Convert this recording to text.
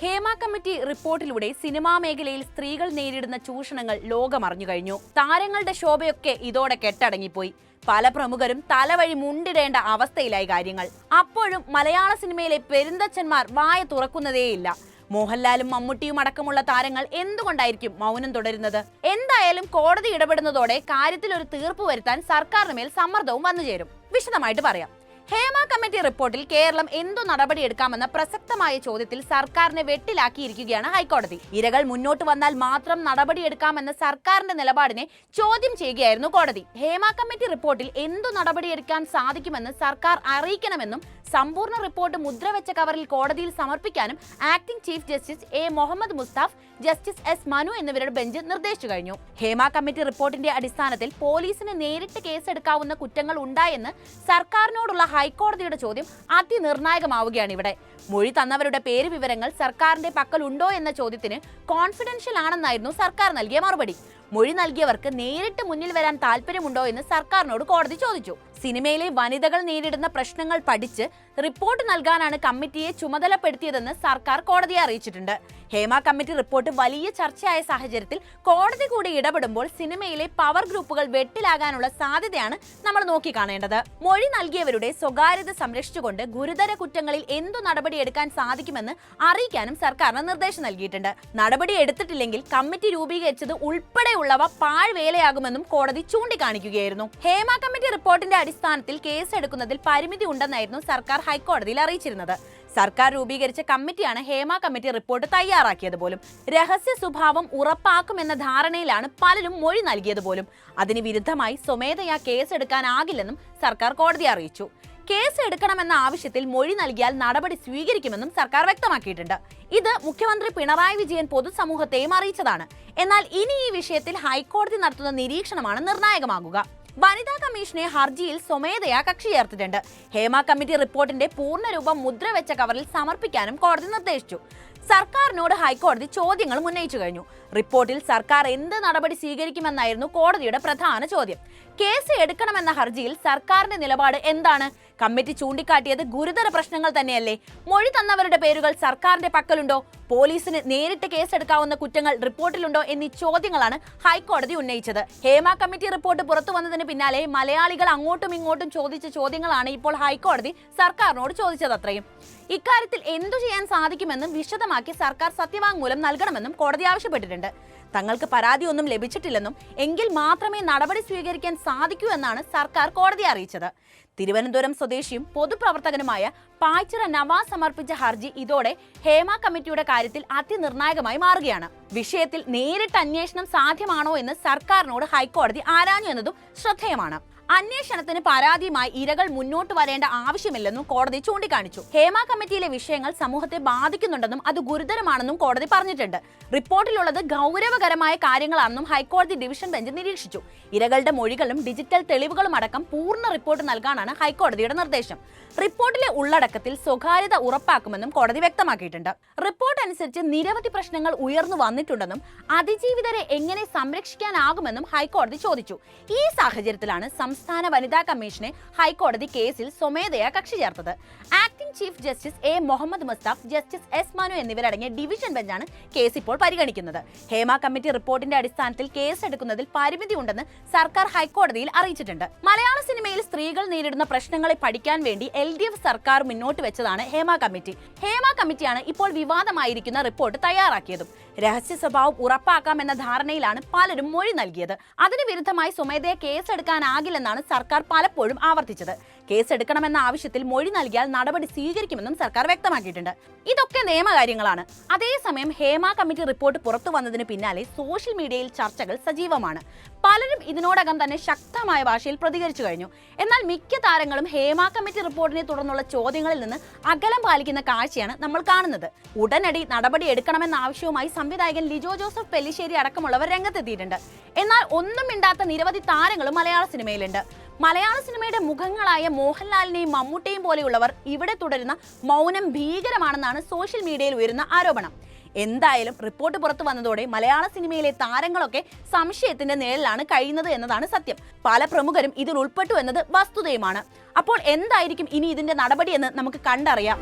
Hema committee റിപ്പോർട്ടിലൂടെ cinema മേഖലയിൽ സ്ത്രീകൾ നേരിടുന്ന ചൂഷണങ്ങൾ ലോകമറിഞ്ഞു കഴിഞ്ഞു. താരങ്ങളുടെ ശോഭയൊക്കെ ഇതോടെ കെട്ടടങ്ങിപ്പോയി. പല പ്രമുഖരും തലവഴി മുണ്ടിടേണ്ട അവസ്ഥയിലായി കാര്യങ്ങൾ. അപ്പോഴും മലയാള സിനിമയിലെ പെരുന്തച്ഛന്മാർ വായ തുറക്കുന്നതേയില്ല. മോഹൻലാലും മമ്മൂട്ടിയും അടക്കമുള്ള താരങ്ങൾ എന്തുകൊണ്ടായിരിക്കും മൗനം തുടരുന്നത്? എന്തായാലും കോടതി ഇടപെടുന്നതോടെ കാര്യത്തിൽ ഒരു തീർപ്പ് വരുത്താൻ സർക്കാരിന് മേൽ സമ്മർദ്ദവും വന്നുചേരും. വിശദമായിട്ട് പറയാം. ഹേമ കമ്മിറ്റി റിപ്പോർട്ടിൽ കേരളം എന്തു നടപടിയെടുക്കാമെന്ന പ്രസക്തമായ ചോദ്യത്തിൽ സർക്കാരിനെ വെട്ടിലാക്കിയിരിക്കുകയാണ് ഹൈക്കോടതി. ഇരകൾ മുന്നോട്ട് വന്നാൽ മാത്രം നടപടിയെടുക്കാമെന്ന സർക്കാരിന്റെ നിലപാടിനെ ചോദ്യം ചെയ്യുകയായിരുന്നു കോടതി. ഹേമ കമ്മിറ്റി റിപ്പോർട്ടിൽ എന്തു നടപടിയെടുക്കാൻ സാധിക്കുമെന്ന് സർക്കാർ അറിയിക്കണമെന്നും സമ്പൂർണ റിപ്പോർട്ട് മുദ്രവെച്ച കവറിൽ കോടതിയിൽ സമർപ്പിക്കാനും acting chief justice A Muhammad Mustaque justice S Manu എന്നിവരുടെ ബെഞ്ച് നിർദ്ദേശിച്ചു കഴിഞ്ഞു. ഹേമ കമ്മിറ്റി റിപ്പോർട്ടിന്റെ അടിസ്ഥാനത്തിൽ പോലീസിന് നേരിട്ട് കേസെടുക്കാവുന്ന കുറ്റങ്ങൾ ഉണ്ടായെന്ന് സർക്കാരിനോടുള്ള ഹൈക്കോടതിയുടെ ചോദ്യം അതിനിർണായകമാവുകയാണ് ഇവിടെ. മൊഴി തന്നവരുടെ പേര് വിവരങ്ങൾ സർക്കാരിന്റെ പക്കലുണ്ടോ എന്ന ചോദ്യത്തിന് കോൺഫിഡൻഷ്യൽ ആണെന്നായിരുന്നു സർക്കാർ നൽകിയ മറുപടി. മൊഴി നൽകിയവർക്ക് നേരിട്ട് മുന്നിൽ വരാൻ താല്പര്യമുണ്ടോ എന്ന് സർക്കാരിനോട് കോടതി ചോദിച്ചു. സിനിമയിലെ വനിതകൾ നേരിടുന്ന പ്രശ്നങ്ങൾ പഠിച്ച് റിപ്പോർട്ട് നൽകാനാണ് കമ്മിറ്റിയെ ചുമതലപ്പെടുത്തിയതെന്ന് സർക്കാർ കോടതിയെ അറിയിച്ചിട്ടുണ്ട്. ഹേമ കമ്മിറ്റി റിപ്പോർട്ട് വലിയ ചർച്ചയായ സാഹചര്യത്തിൽ കോടതി കൂടി ഇടപെടുമ്പോൾ സിനിമയിലെ പവർ ഗ്രൂപ്പുകൾ വെട്ടിലാകാനുള്ള സാധ്യതയാണ് നമ്മൾ നോക്കിക്കാണേണ്ടത്. മൊഴി നൽകിയവരുടെ സ്വകാര്യത സംരക്ഷിച്ചുകൊണ്ട് ഗുരുതര കുറ്റങ്ങളിൽ എന്തു നടപടിയെടുക്കാൻ സാധിക്കുമെന്ന് അറിയിക്കാനും സർക്കാരിന് നിർദ്ദേശം നൽകിയിട്ടുണ്ട്. നടപടി എടുത്തിട്ടില്ലെങ്കിൽ കമ്മിറ്റി രൂപീകരിച്ചത് ഉൾപ്പെടെയുള്ളവ പാഴ്വേലയാകുമെന്നും കോടതി ചൂണ്ടിക്കാണിക്കുകയായിരുന്നു. ഹേമ കമ്മിറ്റി റിപ്പോർട്ടിന്റെ അടിസ്ഥാനത്തിൽ കേസെടുക്കുന്നതിൽ പരിമിതി ഉണ്ടെന്നായിരുന്നു സർക്കാർ ഹൈക്കോടതിയിൽ അറിയിച്ചിരുന്നത്. സർക്കാർ രൂപീകരിച്ച കമ്മിറ്റിയാണ് ഹേമ കമ്മിറ്റി റിപ്പോർട്ട് തയ്യാറാക്കിയത് പോലും. രഹസ്യ സ്വഭാവം ഉറപ്പാക്കുമെന്ന ധാരണയിലാണ് പലരും മൊഴി നൽകിയത് പോലും. അതിന് വിരുദ്ധമായി സ്വമേധയാ കേസെടുക്കാനാകില്ലെന്നും സർക്കാർ കോടതിയെ അറിയിച്ചു. കേസ് എടുക്കണമെന്ന ആവശ്യത്തിൽ മൊഴി നൽകിയാൽ നടപടി സ്വീകരിക്കുമെന്നും സർക്കാർ വ്യക്തമാക്കിയിട്ടുണ്ട്. ഇത് മുഖ്യമന്ത്രി പിണറായി വിജയൻ പൊതുസമൂഹത്തെയും അറിയിച്ചതാണ്. എന്നാൽ ഇനി ഈ വിഷയത്തിൽ ഹൈക്കോടതി നടത്തുന്ന നിരീക്ഷണമാണ് നിർണായകമാകുക. വനിതാ കമ്മീഷനെ ഹർജിയിൽ സ്വമേധയാ കക്ഷി ചേർത്തിട്ടുണ്ട്. ഹേമ കമ്മിറ്റി റിപ്പോർട്ടിന്റെ പൂർണരൂപം മുദ്രവെച്ച കവറിൽ സമർപ്പിക്കാനും കോടതി നിർദ്ദേശിച്ചു. സർക്കാരിനോട് ഹൈക്കോടതി ചോദ്യങ്ങൾ ഉന്നയിച്ചു കഴിഞ്ഞു. റിപ്പോർട്ടിൽ സർക്കാർ എന്ത് നടപടി സ്വീകരിക്കുമെന്നായിരുന്നു കോടതിയുടെ പ്രധാന ചോദ്യം. കേസ് എടുക്കണമെന്ന ഹർജിയിൽ സർക്കാരിന്റെ നിലപാട് എന്താണ്? കമ്മിറ്റി ചൂണ്ടിക്കാട്ടിയത് ഗുരുതര പ്രശ്നങ്ങൾ തന്നെയല്ലേ? മൊഴി തന്നവരുടെ പേരുകൾ സർക്കാരിന്റെ പക്കലുണ്ടോ? പോലീസിന് നേരിട്ട് കേസെടുക്കാവുന്ന കുറ്റങ്ങൾ റിപ്പോർട്ടിലുണ്ടോ എന്നീ ചോദ്യങ്ങളാണ് ഹൈക്കോടതി ഉന്നയിച്ചത്. ഹേമ കമ്മിറ്റി റിപ്പോർട്ട് പുറത്തു വന്നതിന് പിന്നാലെ മലയാളികൾ അങ്ങോട്ടും ഇങ്ങോട്ടും ചോദിച്ച ചോദ്യങ്ങളാണ് ഇപ്പോൾ ഹൈക്കോടതി സർക്കാരിനോട് ചോദിച്ചത് അത്രയും. ഇക്കാര്യത്തിൽ എന്തു ചെയ്യാൻ സാധിക്കുമെന്നും വിശദമാക്കി സർക്കാർ സത്യവാങ്മൂലം നൽകണമെന്നും കോടതി ആവശ്യപ്പെട്ടിട്ടുണ്ട്. തങ്ങൾക്ക് പരാതിയൊന്നും ലഭിച്ചിട്ടില്ലെന്നും എങ്കിൽ മാത്രമേ നടപടി സ്വീകരിക്കാൻ സാധിക്കൂ എന്നാണ് സർക്കാർ കോടതിയെ അറിയിച്ചത്. തിരുവനന്തപുരം സ്വദേശിയും പൊതുപ്രവർത്തകനുമായ പായ്ച്ചിറ നവാസ് സമർപ്പിച്ച ഹർജി ഇതോടെ ഹേമ കമ്മിറ്റിയുടെ കാര്യത്തിൽ അതിനിർണായകമായി മാറുകയാണ്. വിഷയത്തിൽ നേരിട്ട് അന്വേഷണം സാധ്യമാണോ എന്ന് സർക്കാരിനോട് ഹൈക്കോടതി ആരാഞ്ഞു എന്നതും ശ്രദ്ധേയമാണ്. അന്വേഷണത്തിന് പരാതിയുമായി ഇരകൾ മുന്നോട്ട് വരേണ്ട ആവശ്യമില്ലെന്നും കോടതി ചൂണ്ടിക്കാണിച്ചു. ഹേമ കമ്മിറ്റിയിലെ വിഷയങ്ങൾ സമൂഹത്തെ ബാധിക്കുന്നുണ്ടെന്നും അത് ഗുരുതരമാണെന്നും കോടതി പറഞ്ഞിട്ടുണ്ട്. റിപ്പോർട്ടിലുള്ളത് ഗൗരവകരമായ കാര്യങ്ങളാണെന്നും ഹൈക്കോടതി ഡിവിഷൻ ബെഞ്ച് നിരീക്ഷിച്ചു. ഇരകളുടെ മൊഴികളും ഡിജിറ്റൽ തെളിവുകളും അടക്കം പൂർണ റിപ്പോർട്ട് നൽകാനാണ് ഹൈക്കോടതിയുടെ നിർദ്ദേശം. റിപ്പോർട്ടിലെ ഉള്ളടക്കത്തിൽ സ്വകാര്യത ഉറപ്പാക്കുമെന്നും കോടതി വ്യക്തമാക്കിയിട്ടുണ്ട്. റിപ്പോർട്ട് അനുസരിച്ച് നിരവധി പ്രശ്നങ്ങൾ ഉയർന്നു വന്നിട്ടുണ്ടെന്നും അതിജീവിതരെ എങ്ങനെ സംരക്ഷിക്കാനാകുമെന്നും ഹൈക്കോടതി ചോദിച്ചു. ഈ സാഹചര്യത്തിലാണ് സംസ്ഥാന വനിതാ കമ്മീഷനെ ഹൈക്കോടതി കേസിൽ സ്വമേധയാ കക്ഷി ചേർത്തത്. Acting chief justice A Muhammad Mustaque justice S Manu എന്നിവരടങ്ങിയ ഡിവിഷൻ ബെഞ്ചാണ് കേസ് ഇപ്പോൾ പരിഗണിക്കുന്നത്. ഹേമ കമ്മിറ്റി റിപ്പോർട്ടിന്റെ അടിസ്ഥാനത്തിൽ കേസ് എടുക്കുന്നതിൽ പരിമിതി ഉണ്ടെന്ന് സർക്കാർ ഹൈക്കോടതിയിൽ അറിയിച്ചിട്ടുണ്ട്. മലയാള സിനിമയിൽ സ്ത്രീകൾ നേരിടുന്ന പ്രശ്നങ്ങളെ പഠിക്കാൻ വേണ്ടി എൽ ഡി എഫ് സർക്കാർ മുന്നോട്ട് വെച്ചതാണ് ഹേമ കമ്മിറ്റി. ഹേമ കമ്മിറ്റിയാണ് ഇപ്പോൾ വിവാദമായിരിക്കുന്ന റിപ്പോർട്ട് തയ്യാറാക്കിയതും. രഹസ്യ സ്വഭാവം ഉറപ്പാക്കാമെന്ന ധാരണയിലാണ് പലരും മൊഴി നൽകിയത്. അതിന് വിരുദ്ധമായി സ്വമേധയെ കേസെടുക്കാനാകില്ലെന്നാണ് സർക്കാർ പലപ്പോഴും ആവർത്തിച്ചത്. കേസെടുക്കണമെന്ന ആവശ്യത്തിൽ മൊഴി നൽകിയാൽ നടപടി സ്വീകരിക്കുമെന്നും സർക്കാർ വ്യക്തമാക്കിയിട്ടുണ്ട്. ഇതൊക്കെ നിയമകാര്യങ്ങളാണ്. അതേസമയം ഹേമ കമ്മിറ്റി റിപ്പോർട്ട് പുറത്തു വന്നതിന് പിന്നാലെ സോഷ്യൽ മീഡിയയിൽ ചർച്ചകൾ സജീവമാണ്. പലരും ഇതിനോടകം തന്നെ ശക്തമായ ഭാഷയിൽ പ്രതികരിച്ചു കഴിഞ്ഞു. എന്നാൽ മിക്ക താരങ്ങളും ഹേമ കമ്മിറ്റി റിപ്പോർട്ടിനെ തുടർന്നുള്ള ചോദ്യങ്ങളിൽ നിന്ന് അകലം പാലിക്കുന്ന കാഴ്ചയാണ് നമ്മൾ കാണുന്നത്. ഉടനടി നടപടി എടുക്കണമെന്ന ആവശ്യവുമായി സംവിധായകൻ ലിജോ ജോസഫ് പെല്ലിശ്ശേരി അടക്കമുള്ളവർ രംഗത്തെത്തിയിട്ടുണ്ട്. എന്നാൽ ഒന്നും മിണ്ടാത്ത നിരവധി താരങ്ങളും മലയാള സിനിമയിലുണ്ട്. മലയാള സിനിമയുടെ മുഖങ്ങളായ മോഹൻലാലിനെയും മമ്മൂട്ടിയും പോലെയുള്ളവർ ഇവിടെ തുടരുന്ന മൗനം ഭീകരമാണെന്നാണ് സോഷ്യൽ മീഡിയയിൽ ഉയരുന്ന ആരോപണം. എന്തായാലും റിപ്പോർട്ട് പുറത്തു വന്നതോടെ മലയാള സിനിമയിലെ താരങ്ങളൊക്കെ സംശയത്തിന്റെ നിഴലിലാണ് കഴിയുന്നത് എന്നതാണ് സത്യം. പല പ്രമുഖരും ഇതിൽ ഉൾപ്പെട്ടു എന്നത് വസ്തുതയുമാണ്. അപ്പോൾ എന്തായിരിക്കും ഇനി ഇതിന്റെ നടപടിയെന്ന് നമുക്ക് കണ്ടറിയാം.